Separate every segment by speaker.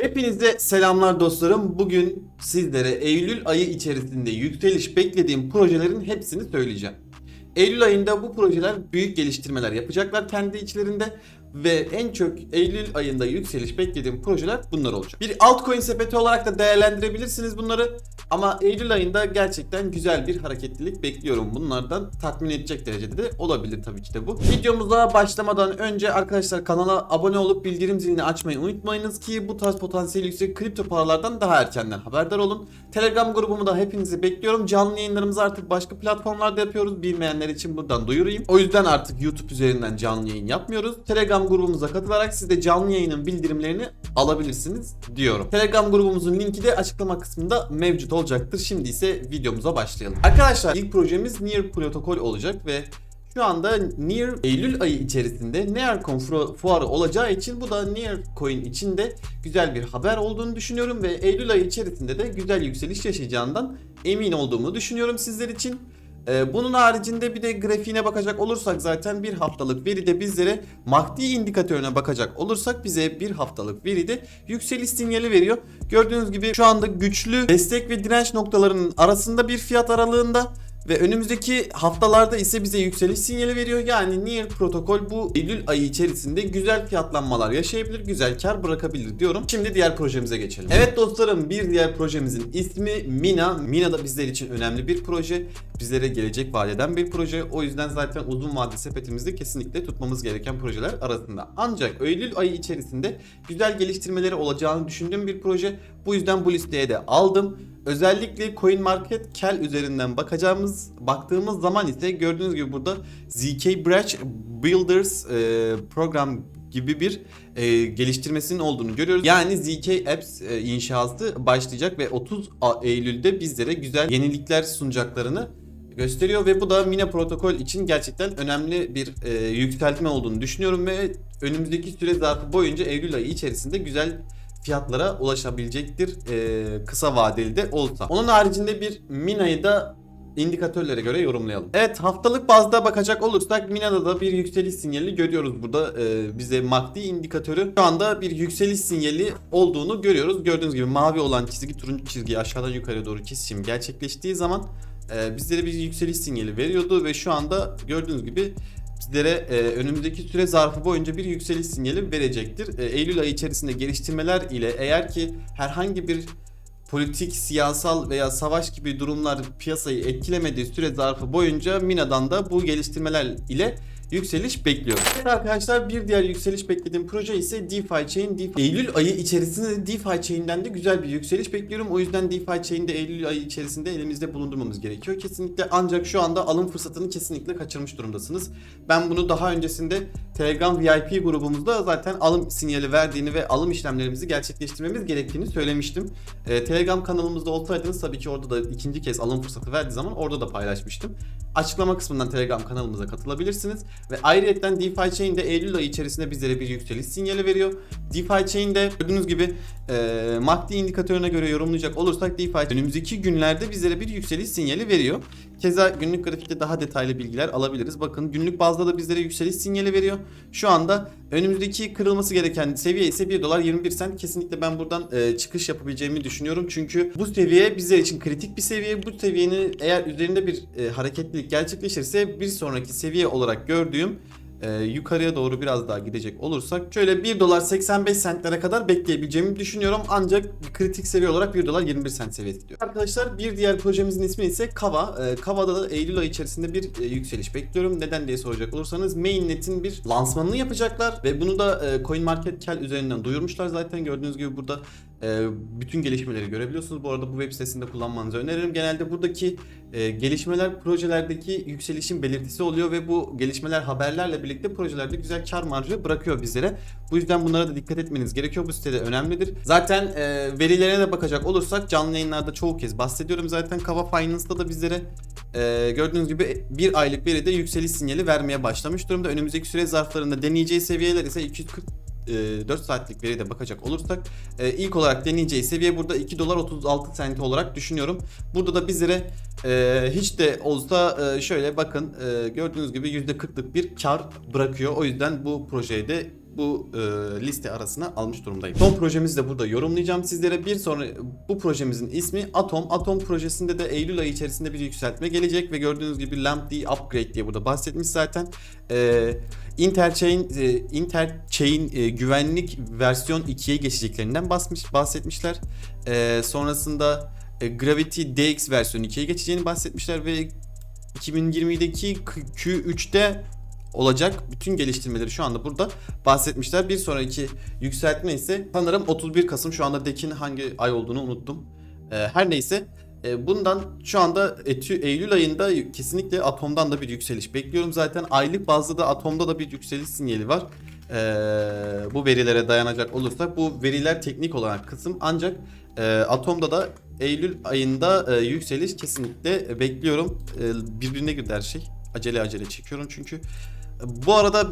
Speaker 1: Hepinize selamlar dostlarım. Bugün sizlere Eylül ayı içerisinde yükseliş beklediğim projelerin hepsini söyleyeceğim. Eylül ayında bu projeler büyük geliştirmeler yapacaklar kendi içlerinde ve en çok Eylül ayında yükseliş beklediğim projeler bunlar olacak. Bir altcoin sepeti olarak da değerlendirebilirsiniz bunları. Ama Eylül ayında gerçekten güzel bir hareketlilik bekliyorum. Bunlardan tatmin edecek derecede de olabilir tabii ki de bu. Videomuza başlamadan önce arkadaşlar kanala abone olup bildirim zilini açmayı unutmayınız ki bu tarz potansiyeli yüksek kripto paralardan daha erkenden haberdar olun. Telegram grubumu da hepinizi bekliyorum. Canlı yayınlarımızı artık başka platformlarda yapıyoruz. Bilmeyenler için buradan duyurayım. O yüzden artık YouTube üzerinden canlı yayın yapmıyoruz. Telegram grubumuza katılarak siz de canlı yayının bildirimlerini alabilirsiniz diyorum. Telegram grubumuzun linki de açıklama kısmında mevcut olacaktır. Şimdi ise videomuza başlayalım. Arkadaşlar ilk projemiz Near protokol olacak ve şu anda Near Eylül ayı içerisinde Nearcoin fu- fuarı olacağı için bu da Nearcoin için de güzel bir haber olduğunu düşünüyorum ve Eylül ayı içerisinde de güzel yükseliş yaşayacağından emin olduğumu düşünüyorum sizler için. Ee, bunun haricinde bir de grafiğine bakacak olursak zaten bir haftalık veride bizlere MACD indikatörüne bakacak olursak bize bir haftalık veride yükseliş sinyali veriyor. Gördüğünüz gibi şu anda güçlü destek ve direnç noktalarının arasında bir fiyat aralığında ve önümüzdeki haftalarda ise bize yükseliş sinyali veriyor. Yani Near protokol bu Eylül ayı içerisinde güzel fiyatlanmalar yaşayabilir, güzel kar bırakabilir diyorum. Şimdi diğer projemize geçelim. Evet dostlarım bir diğer projemizin ismi Mina. Mina da bizler için önemli bir proje. Bizlere gelecek vaat eden bir proje. O yüzden zaten uzun vade sepetimizde kesinlikle tutmamız gereken projeler arasında. Ancak Eylül ayı içerisinde güzel geliştirmeleri olacağını düşündüğüm bir proje. Bu yüzden bu listeye de aldım. Özellikle CoinMarketCal üzerinden bakacağımız, baktığımız zaman ise gördüğünüz gibi burada ZK Branch Builders e, program gibi bir e, geliştirmesinin olduğunu görüyoruz. Yani ZK Apps e, inşası başlayacak ve 30 A- Eylül'de bizlere güzel yenilikler sunacaklarını gösteriyor ve bu da Mina protokol için gerçekten önemli bir e, yükseltme olduğunu düşünüyorum ve önümüzdeki süre zarfı boyunca Eylül ayı içerisinde güzel fiyatlara ulaşabilecektir e, kısa vadeli de olsa. Onun haricinde bir Mina'yı da indikatörlere göre yorumlayalım. Evet haftalık bazda bakacak olursak Mina'da da bir yükseliş sinyali görüyoruz burada. E, bize MACD indikatörü şu anda bir yükseliş sinyali olduğunu görüyoruz. Gördüğünüz gibi mavi olan çizgi turuncu çizgi aşağıdan yukarı doğru kesişim gerçekleştiği zaman e, bizlere bir yükseliş sinyali veriyordu ve şu anda gördüğünüz gibi bizlere e, önümüzdeki süre zarfı boyunca bir yükseliş sinyali verecektir. E, Eylül ayı içerisinde geliştirmeler ile eğer ki herhangi bir politik, siyasal veya savaş gibi durumlar piyasayı etkilemediği süre zarfı boyunca Mina'dan da bu geliştirmeler ile yükseliş bekliyorum. Evet arkadaşlar bir diğer yükseliş beklediğim proje ise DeFi Chain. DeFi. Eylül ayı içerisinde de DeFi Chain'den de güzel bir yükseliş bekliyorum. O yüzden DeFi Chain'de Eylül ayı içerisinde elimizde bulundurmamız gerekiyor. Kesinlikle ancak şu anda alım fırsatını kesinlikle kaçırmış durumdasınız. Ben bunu daha öncesinde Telegram VIP grubumuzda zaten alım sinyali verdiğini ve alım işlemlerimizi gerçekleştirmemiz gerektiğini söylemiştim. Ee, Telegram kanalımızda olsaydınız tabii ki orada da ikinci kez alım fırsatı verdiği zaman orada da paylaşmıştım. Açıklama kısmından Telegram kanalımıza katılabilirsiniz. Ve ayrıca DeFi Chain Eylül ayı içerisinde bizlere bir yükseliş sinyali veriyor. DeFi Chain de gördüğünüz gibi e, MACD indikatörüne göre yorumlayacak olursak DeFi önümüzdeki günlerde bizlere bir yükseliş sinyali veriyor. Keza günlük grafikte daha detaylı bilgiler alabiliriz. Bakın günlük bazda da bizlere yükseliş sinyali veriyor. Şu anda önümüzdeki kırılması gereken seviye ise 1 dolar 21 cent. Kesinlikle ben buradan e, çıkış yapabileceğimi düşünüyorum. Çünkü bu seviye bizler için kritik bir seviye. Bu seviyenin eğer üzerinde bir e, hareketlilik gerçekleşirse bir sonraki seviye olarak gördüğüm e, yukarıya doğru biraz daha gidecek olursak şöyle 1 dolar 85 centlere kadar bekleyebileceğimi düşünüyorum. Ancak kritik seviye olarak 1 dolar 21 cent seviyesi diyor. Arkadaşlar bir diğer projemizin ismi ise Kava. E, Kava'da da Eylül ayı içerisinde bir e, yükseliş bekliyorum. Neden diye soracak olursanız Mainnet'in bir lansmanını yapacaklar ve bunu da e, CoinMarketCal üzerinden duyurmuşlar zaten. Gördüğünüz gibi burada bütün gelişmeleri görebiliyorsunuz. Bu arada bu web sitesinde kullanmanızı öneririm. Genelde buradaki e, gelişmeler projelerdeki yükselişin belirtisi oluyor ve bu gelişmeler haberlerle birlikte projelerde güzel kar marjı bırakıyor bizlere. Bu yüzden bunlara da dikkat etmeniz gerekiyor. Bu sitede önemlidir. Zaten e, verilerine de bakacak olursak canlı yayınlarda çoğu kez bahsediyorum. Zaten Kava Finance'da da bizlere e, gördüğünüz gibi bir aylık veride yükseliş sinyali vermeye başlamış durumda. Önümüzdeki süre zarflarında deneyeceği seviyeler ise 240 e, 4 saatlik veride bakacak olursak e, ilk olarak deneyeceği seviye burada 2 dolar 36 senti olarak düşünüyorum. Burada da bizlere e, hiç de olsa e, şöyle bakın e, gördüğünüz gibi %40'lık bir kar bırakıyor. O yüzden bu projeye de bu e, liste arasına almış durumdayım. Son projemizi de burada yorumlayacağım sizlere. Bir sonra bu projemizin ismi Atom. Atom projesinde de Eylül ayı içerisinde bir yükseltme gelecek ve gördüğünüz gibi LAMP D Upgrade diye burada bahsetmiş zaten. E, Interchain, e, Interchain e, güvenlik versiyon 2'ye geçeceklerinden basmış, bahsetmişler. E, sonrasında e, Gravity DX versiyonu 2'ye geçeceğini bahsetmişler ve 2020'deki Q3'te olacak bütün geliştirmeleri şu anda burada bahsetmişler. Bir sonraki yükseltme ise sanırım 31 Kasım şu anda Dekin hangi ay olduğunu unuttum. Ee, her neyse e, bundan şu anda Eylül ayında kesinlikle Atom'dan da bir yükseliş bekliyorum. Zaten aylık bazda da Atom'da da bir yükseliş sinyali var. Ee, bu verilere dayanacak olursak bu veriler teknik olarak kısım ancak e, Atom'da da Eylül ayında e, yükseliş kesinlikle bekliyorum. E, birbirine girdi şey. Acele acele çekiyorum çünkü. Bu arada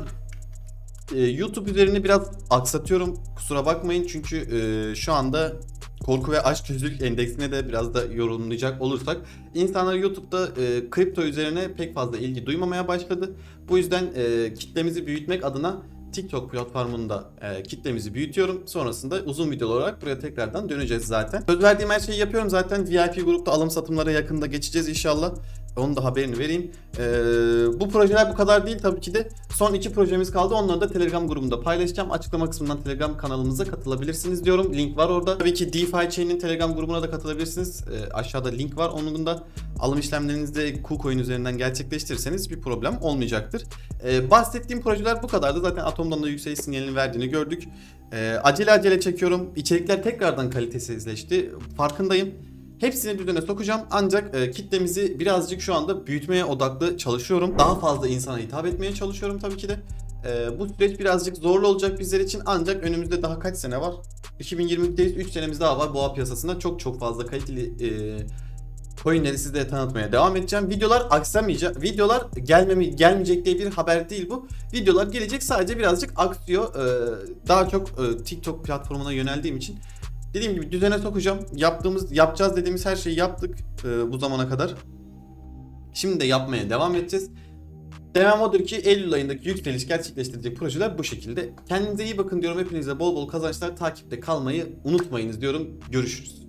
Speaker 1: e, YouTube üzerine biraz aksatıyorum. Kusura bakmayın çünkü e, şu anda korku ve aşk gözlük endeksine de biraz da yorumlayacak olursak insanlar YouTube'da e, kripto üzerine pek fazla ilgi duymamaya başladı. Bu yüzden e, kitlemizi büyütmek adına TikTok platformunda e, kitlemizi büyütüyorum. Sonrasında uzun video olarak buraya tekrardan döneceğiz zaten. Söz verdiğim her şeyi yapıyorum zaten. VIP grupta alım satımlara yakında geçeceğiz inşallah. Onun da haberini vereyim. Ee, bu projeler bu kadar değil tabii ki de. Son iki projemiz kaldı. Onları da Telegram grubunda paylaşacağım. Açıklama kısmından Telegram kanalımıza katılabilirsiniz diyorum. Link var orada. Tabii ki DeFi Chain'in Telegram grubuna da katılabilirsiniz. Ee, aşağıda link var. Onun da alım işlemlerinizi de KuCoin üzerinden gerçekleştirirseniz bir problem olmayacaktır. Ee, bahsettiğim projeler bu kadardı. Zaten Atom'dan da yükseliş sinyalini verdiğini gördük. Ee, acele acele çekiyorum. İçerikler tekrardan kalitesizleşti. Farkındayım. Hepsini düzene sokacağım ancak e, kitlemizi birazcık şu anda büyütmeye odaklı çalışıyorum. Daha fazla insana hitap etmeye çalışıyorum tabii ki de. E, bu süreç birazcık zorlu olacak bizler için ancak önümüzde daha kaç sene var? 2020'deyiz 3 senemiz daha var boğa piyasasında çok çok fazla kaliteli e, coinleri sizlere tanıtmaya devam edeceğim. Videolar aksamayacak. Videolar gelmemi gelmeyecek diye bir haber değil bu. Videolar gelecek sadece birazcık aksıyor. E, daha çok e, TikTok platformuna yöneldiğim için Dediğim gibi düzene sokacağım. Yaptığımız, yapacağız dediğimiz her şeyi yaptık e, bu zamana kadar. Şimdi de yapmaya devam edeceğiz. Devam odur ki Eylül ayındaki yükseliş gerçekleştirecek projeler bu şekilde. Kendinize iyi bakın diyorum. Hepinize bol bol kazançlar. Takipte kalmayı unutmayınız diyorum. Görüşürüz.